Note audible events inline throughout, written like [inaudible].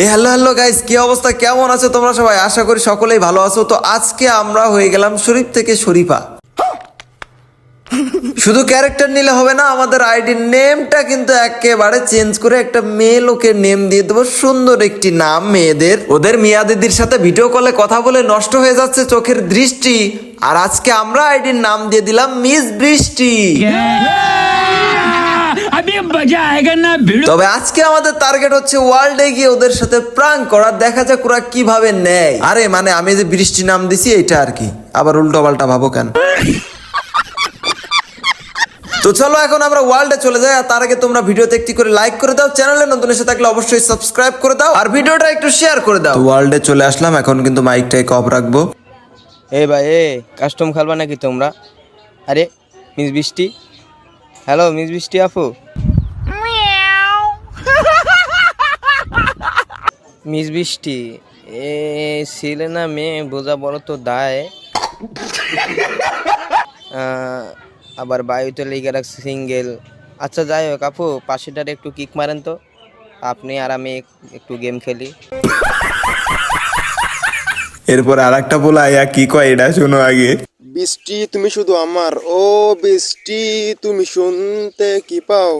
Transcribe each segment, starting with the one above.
এই hello hello guys কি অবস্থা? কেমন আছো তোমরা সবাই? আশা করি সকলেই ভালো আছো। তো আজকে আমরা হয়ে গেলাম শরীফ থেকে শরীফা। শুধু ক্যারেক্টার নিলে হবে না, আমাদের আইডির নেমটা কিন্তু একেবারে চেঞ্জ করে একটা মেয়ে লোকের নেম দিয়ে দেবো। সুন্দর একটি নাম মেয়েদের। ওদের মিয়া দিদির সাথে ভিডিও কলে কথা বলে নষ্ট হয়ে যাচ্ছে চোখের দৃষ্টি। আর আজকে আমরা আইডির নাম দিয়ে দিলাম মিস বৃষ্টি তবে আজকে আমাদের টার্গেট হচ্ছে ওয়ার্ল্ডে গিয়ে ওদের সাথে প্রাঙ্ক করা দেখা যাক ওরা কীভাবে নেয়। আরে মানে আমি যে বৃষ্টি নাম দিছি এটা আর কি। আবার উল্টো পাল্টা ভাবো কেন? তো চলো এখন আমরা ওয়ার্ল্ডে চলে যাই আর তার আগে তোমরা ভিডিওতে একটি করে লাইক করে দাও চ্যানেলে নতুন এসে থাকলে অবশ্যই সাবস্ক্রাইব করে দাও আর ভিডিওটা একটু শেয়ার করে দাও। ওয়ার্ল্ডে চলে আসলাম এখন কিন্তু মাইকটাই কপ রাখব। এ ভাই এ কাস্টম খেলবা নাকি তোমরা? আরে মিস বৃষ্টি? হ্যালো মিস বৃষ্টি আপু? মিস বৃষ্টি। এ ছেলে না মেয়ে বোঝা বড় তো দায়। আবার বায়ুতে লেগে রাখছে সিঙ্গেল। আচ্ছা যাই হোক আপু পাশেটার একটু কিক মারেন তো। আপনি আর আমি একটু গেম খেলি। এরপর আর একটা বলা ইয়া কি কয় এটা শোনো আগে। বৃষ্টি তুমি শুধু আমার ও বৃষ্টি তুমি শুনতে কি পাও?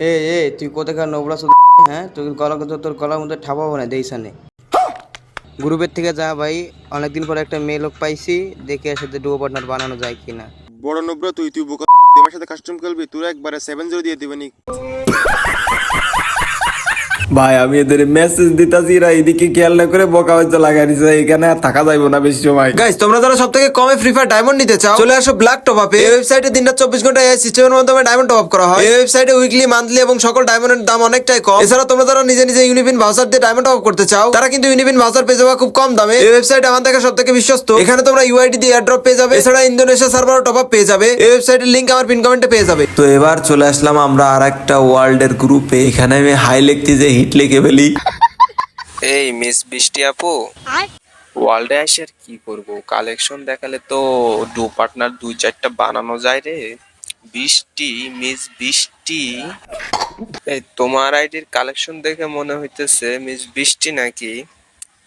এ এ, তুই কোথাকার নোবরা শুধু হ্যাঁ তোর গলা তোর গলার মধ্যে ঠাপাবো না দেইসানে গ্রুপের থেকে যা ভাই, অনেকদিন পরে একটা মেয়ে লোক পাইছি, দেখে সাথে ডুবো পার্টনার বানানো যায় কিনা। বড় নোবরা তুই তুই বোকা আমার সাথে কাস্টম খেলবি, তোরা একবারে সেভেন জিরো দিয়ে দিবে নি। ভাই আমি এদের মেসেজ দিতাছি এরা এদিকে খেয়াল না করে বোকা হচ্ছে লাগাই দিছে এখানে আর থাকা যাইবো না বেশি সময়। গাইস তোমরা যারা সব থেকে কমে ফ্রি ফায়ার ডায়মন্ড নিতে চাও চলে আসো ব্ল্যাক টপ আপে এই ওয়েবসাইটে দিনটা চব্বিশ ঘণ্টা এই সিস্টেমের মাধ্যমে ডায়মন্ড টপ আপ করা হয়। এই ওয়েবসাইটে উইকলি মান্থলি এবং সকল ডায়মন্ডের দাম অনেকটাই কম। এছাড়া তোমরা যারা নিজে নিজে ইউনিপিন ভাউচার দিয়ে ডায়মন্ড টপ করতে চাও তারা কিন্তু ইউনিপিন ভাউচার পেয়ে যাবে খুব কম দামে। এই ওয়েবসাইট আমার দেখা সব থেকে বিশ্বস্ত। এখানে তোমরা ইউআইডি দিয়ে এয়ারড্রপ পেয়ে যাবে। এছাড়া ইন্দোনেশিয়া সার্ভারও টপ আপ পেয়ে যাবে। এই ওয়েবসাইটের লিংক আমার পিন কমেন্টে পেয়ে যাবে। তো এবার চলে আসলাম আমরা আর একটা ওয়ার্ল্ডের গ্রুপে এখানে আমি হাই লিখতে যে হিট লিখে ফেলি। এই মিস বৃষ্টি আপু। ওয়ার্ল্ডে এসে আর কি করব? কালেকশন দেখালে তো দু পার্টনার দুই চারটা বানানো যায় রে। বৃষ্টি মিস বৃষ্টি। এই তোমার আইডির কালেকশন দেখে মনে হইতেছে মিস বৃষ্টি নাকি?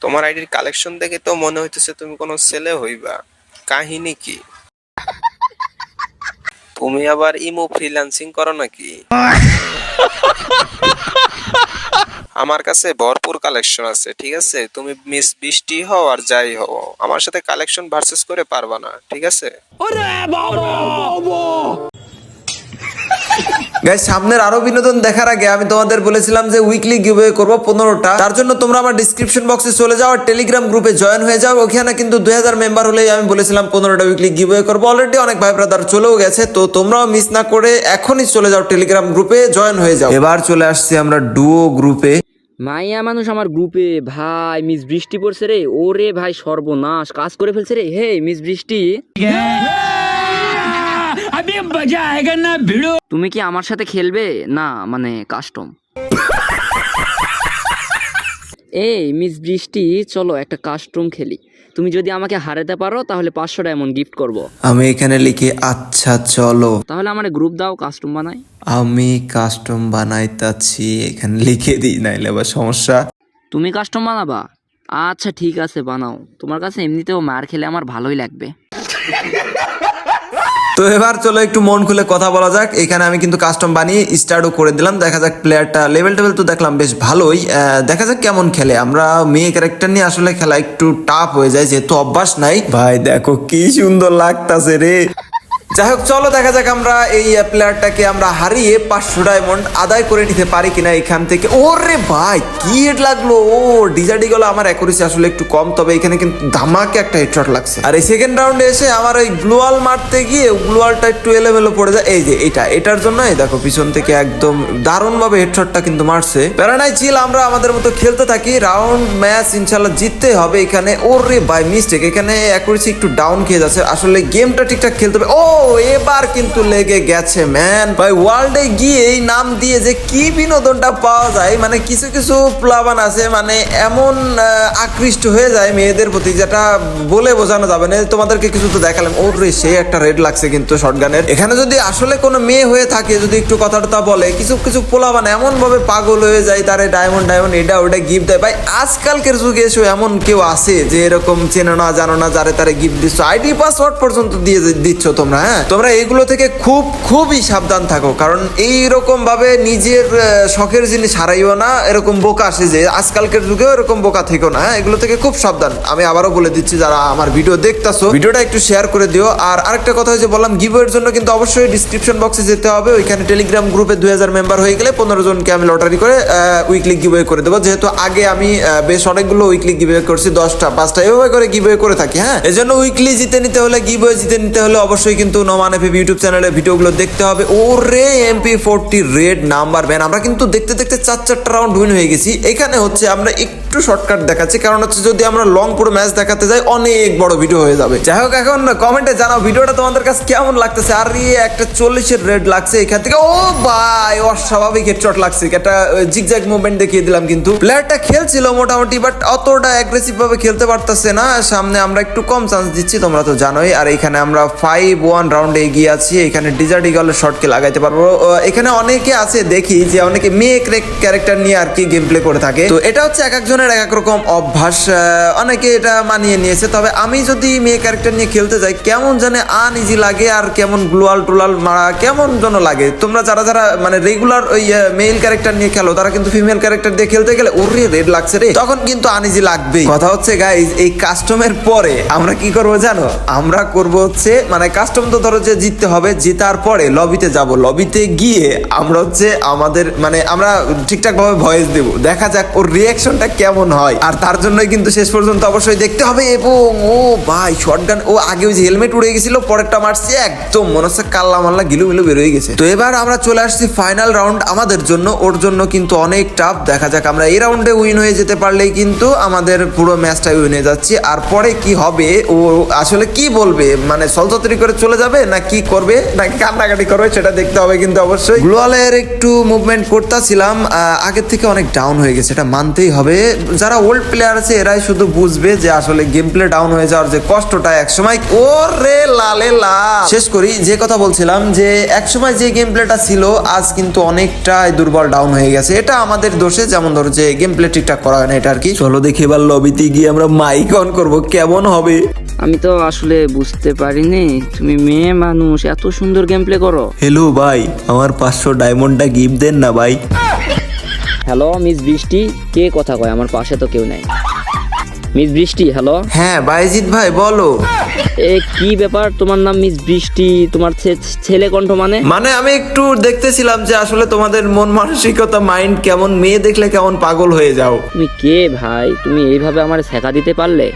তোমার আইডির কালেকশন দেখে তো মনে হইতেছে তুমি কোনো ছেলে হইবা। কাহিনী কি? তুমি আবার ইমো ফ্রিল্যান্সিং করো নাকি? [laughs] আমার কাছে ভরপুর কালেকশন আছে ঠিক আছে? তুমি মিস বৃষ্টি হও আর যাই হও আমার সাথে কালেকশন ভার্সেস করে পারবা না ঠিক আছে? গাইস সামনের আরও বিনোদন দেখার আগে আমি তোমাদের বলেছিলাম যে উইকলি গিভওয়ে করব পনেরোটা। তার জন্য তোমরা আমার ডিসক্রিপশন বক্সে চলে যাও আর টেলিগ্রাম গ্রুপে জয়েন হয়ে যাও। ওখানে কিন্তু দুই হাজার মেম্বার হলেই আমি বলেছিলাম পনেরোটা উইকলি গিভওয়ে করব। অলরেডি অনেক ভাই ব্রাদার চলেও গেছে তো তোমরাও মিস না করে এখনই চলে যাও টেলিগ্রাম গ্রুপে জয়েন হয়ে যাও। এবার চলে আসছি আমরা ডুও গ্রুপে মাইয়া মানুষ আমার গ্রুপে ভাই মিস বৃষ্টি পড়ছে রে। ওরে ভাই সর্বনাশ কাজ করে ফেলছে রে। হে মিস বৃষ্টি তুমি কি আমার সাথে খেলবে? না মানে কাস্টম [laughs] এই মিস বৃষ্টি চলো একটা কাস্টম খেলি। তুমি যদি আমাকে হারাতে পারো তাহলে পাঁচশো ডায়মন্ড গিফট করব। আমি এখানে লিখি আচ্ছা চলো। তাহলে আমার গ্রুপ দাও কাস্টম বানাই। আমি কাস্টম বানাইতাছি এখানে লিখে দিই নাইলে আবার সমস্যা। তুমি কাস্টম বানাবা? আচ্ছা ঠিক আছে বানাও। তোমার কাছে এমনিতেও মার খেলে আমার ভালোই লাগবে। তো এবার চলো একটু মন খুলে কথা বলা যাক। এখানে আমি কিন্তু কাস্টম বানিয়ে স্টার্টও করে দিলাম। দেখা যাক প্লেয়ারটা লেভেল টেভেল তো দেখলাম বেশ ভালোই। দেখা যাক কেমন খেলে। আমরা মেয়ে ক্যারেক্টার নিয়ে আসলে খেলা একটু টাফ হয়ে যায়, যেহেতু অভ্যাস নাই। ভাই, দেখো কি সুন্দর লাগতাছে রে। যাই হোক চলো দেখা যাক আমরা এই প্লেয়ারটাকে আমরা হারিয়ে পাঁচশো ডায়মন্ড আদায় করে নিতে পারি কিনা এখান থেকে। ওরে ভাই, কি হেড লাগল? ও ডিজার্ডি গুলো আমার অ্যাকুরেসি আসলে একটু কম, তবে এখানে কিন্তু ধামাকে একটা হেডশট লাগছে। আর এই সেকেন্ড রাউন্ডে এসে আমার ওই গ্লোয়াল মারতে গিয়ে গ্লোয়ালটা একটু এলোমেলো পড়ে যায়। এই যে এটা, এটার জন্য এই দেখো, পিছন থেকে একদম দারুণ ভাবে হেডশটটা কিন্তু মারছে। প্যারানাই চিল, আমরা আমাদের মতো খেলতে থাকি। রাউন্ড ম্যাচ ইনশাল্লাহ জিততে হবে এখানে। ওরে ভাই মিস্টেক এখানে অ্যাকুরেসি একটু ডাউন খেয়ে যাচ্ছে। আসলে গেমটা ঠিকঠাক খেলতে হবে। ও এবার কিন্তু লেগে গেছে ম্যান ভাই ওয়ার্ল্ডে গিয়ে এই নাম দিয়ে যে কি বিনোদনটা পাওয়া যায় মানে কিছু কিছু প্লাবান আছে মানে এমন আকৃষ্ট হয়ে যায় মেয়েদের প্রতি, যেটা বলে বোঝানো যাবে না। তোমাদেরকে কিছু তো দেখালাম। ওর সে একটা রেড লাগছে কিন্তু শর্টগানের এখানে যদি আসলে কোনো মেয়ে হয়ে থাকে, যদি একটু কথাটা বলে, কিছু কিছু পোলাবান এমন ভাবে পাগল হয়ে যায়, তারে ডায়মন্ড ডায়মন্ড এটা ওটা গিফট দেয়। ভাই, আজকালকের যুগে এসে, এমন কেউ আছে যে এরকম চেনো না, জানো না, যারে তারে গিফট দিচ্ছ। আইডি পাসওয়ার্ড পর্যন্ত দিয়ে দিচ্ছ তোমরা হ্যাঁ? তোমরা এগুলো থেকে খুব, খুবই সাবধান থাকো। কারণ এইরকম ভাবে নিজের শখের জিনিস হারাইও না, এরকম বোকা আসে যে আজকালকের যুগেও এরকম বোকা থেকো না। হ্যাঁ এগুলো থেকে খুব সাবধান। আমি আবারও বলে দিচ্ছি, যারা আমার ভিডিও দেখতাছো, ভিডিওটা একটু শেয়ার করে দিও। আর আরেকটা কথা হচ্ছে বললাম গিভের জন্য কিন্তু অবশ্যই ডিসক্রিপশন বক্সে যেতে হবে। ওইখানে টেলিগ্রাম গ্রুপে দুই হাজার মেম্বার হয়ে গেলে পনেরো জনকে আমি লটারি করে উইকলি গিভওয়ে করে দেবো। যেহেতু আগে আমি বেশ অনেকগুলো উইকলি গিভওয়ে করছি, দশটা, পাঁচটা, এভাবে করে গিভওয়ে করে থাকি হ্যাঁ। এই জন্য উইকলি জিতে নিতে হলে গিভওয়ে জিতে নিতে হলে অবশ্যই কিন্তু নোমান এফ ইউটিউব চ্যানেলে ভিডিওগুলো দেখতে হবে। ও ওরে MP forty red number ban আমরা কিন্তু দেখতে দেখতে চার চারটা রাউন্ড উইন হয়ে গেছি। এখানে হচ্ছে আমরা একটু শর্টকাট দেখাচ্ছি। কারণ হচ্ছে যদি আমরা লং পুরো ম্যাচ দেখাতে যাই, অনেক বড় ভিডিও হয়ে যাবে। যাই হোক, এখন কমেন্টে জানাও ভিডিওটা তোমাদের কাছে কেমন লাগতেছে। আর এই একটা চল্লিশের রেড লাগছে এখান থেকে। ও ভাই, অস্বাভাবিক হেডশট লাগছে। একটা জিগজ্যাগ মুভমেন্ট দেখিয়ে দিলাম কিন্তু। প্লেয়ারটা খেলছিল মোটামুটি, বাট অতটা অ্যাগ্রেসিভ ভাবে খেলতে পারতেছে না। সামনে আমরা একটু কম চান্স দিচ্ছি, তোমরা তো জানোই। আর এখানে আমরা ফাইভ ওয়ান রাউন্ডে এগিয়ে আছি, এখানে ডিজার্ট ইগলের শর্টকে লাগাইতে পারব। এখানে অনেকে আছে দেখি যে অনেকে মেয়ে ক্যারেক্টার নিয়ে আর কি গেম প্লে করে থাকে। তো এটা হচ্ছে এক একজনের এক এক রকম অভ্যাস অনেকে এটা মানিয়ে নিয়েছে। তবে আমি যদি মেয়ে ক্যারেক্টার নিয়ে খেলতে যাই, কেমন জানে আন ইজি লাগে আর কেমন গ্লোয়াল টুলাল মারা, কেমন যেন লাগে। তোমরা যারা যারা মানে রেগুলার ওই মেল ক্যারেক্টার নিয়ে খেলো, তারা কিন্তু ফিমেল ক্যারেক্টার দিয়ে খেলতে গেলে, ওরে রেড লাগছে রে। তখন কিন্তু আনইজি লাগবেই। কথা হচ্ছে গাইজ এই কাস্টমের পরে আমরা কি করব জানো? আমরা করব হচ্ছে মানে কাস্টম তো যে জিততে হবে, জেতার পরে লবিতে যাব। লবিতে গিয়ে আমরা হচ্ছে আমাদের মানে আমরা ঠিকঠাক ভাবে ভয়েস দেব। দেখা যাক ওর রিয়াকশনটা কেমন হয়। আর তার জন্যই কিন্তু শেষ পর্যন্ত অবশ্যই দেখতে হবে এবং, ও ভাই শটগান ও আগে ওই যে হেলমেট উড়ে গেছিল, পরেরটা মারছে, একদম মনে হচ্ছে কাল্লা মাল্লা গিলু মিলু বেরোয় গেছে। তো এবার আমরা চলে আসছি ফাইনাল রাউন্ড আমাদের জন্য। ওর জন্য কিন্তু অনেক টাফ দেখা যাক আমরা এই রাউন্ডে উইন হয়ে যেতে পারলেই কিন্তু আমাদের পুরো ম্যাচটাই উইন হয়ে যাচ্ছি। আর পরে কি হবে, ও আসলে কি বলবে? মানে সলচতরি করে চলে যাবে না কি করবে নাকি কান্নাকাটি করবে সেটা দেখতে হবে কিন্তু অবশ্যই। গ্লোয়ালের একটু মুভমেন্ট করতেছিলাম আগের থেকে অনেক ডাউন হয়ে গেছে এটা মানতেই হবে। যারা ওল্ড প্লেয়ার আছে এরাই শুধু বুঝবে যে আসলে গেম প্লে ডাউন হয়ে যাওয়ার যে কষ্টটা একসময়। ও রে লালে। লা শেষ করি যে কথা বলছিলাম যে একসময় যে গেম প্লেটা ছিল আজ কিন্তু অনেকটাই দুর্বল ডাউন হয়ে গেছে। এটা আমাদের দোষে যেমন ধরো যে গেম প্লে ঠিকঠাক করা হয় না এটা আর কি। চলো দেখি এবার লবিতে গিয়ে আমরা মাইক অন করব কেমন হবে? আমি তো আসলে বুঝতে পারিনি। তুমি মেয়ে মানুষ এত সুন্দর গেম প্লে করো। হ্যালো ভাই আমার পাঁচশো ডায়মন্ডটা গিফট দেন না ভাই। হ্যালো মিস বৃষ্টি কে কথা কয়? আমার পাশে তো কেউ নাই। মিস বৃষ্টি হ্যালো হ্যাঁ বাইজিৎ ভাই বলো। এ কি ব্যাপার? তোমার নাম মিস বৃষ্টি তোমার ছে- ছেলে কণ্ঠ মানে? মানে আমি একটু দেখতেছিলাম যে আসলে তোমাদের মন মানসিকতা মাইন্ড কেমন মেয়ে দেখলে কেমন পাগল হয়ে যাও। তুমি কে ভাই? তুমি এইভাবে আমার শেখা দিতে পারলে?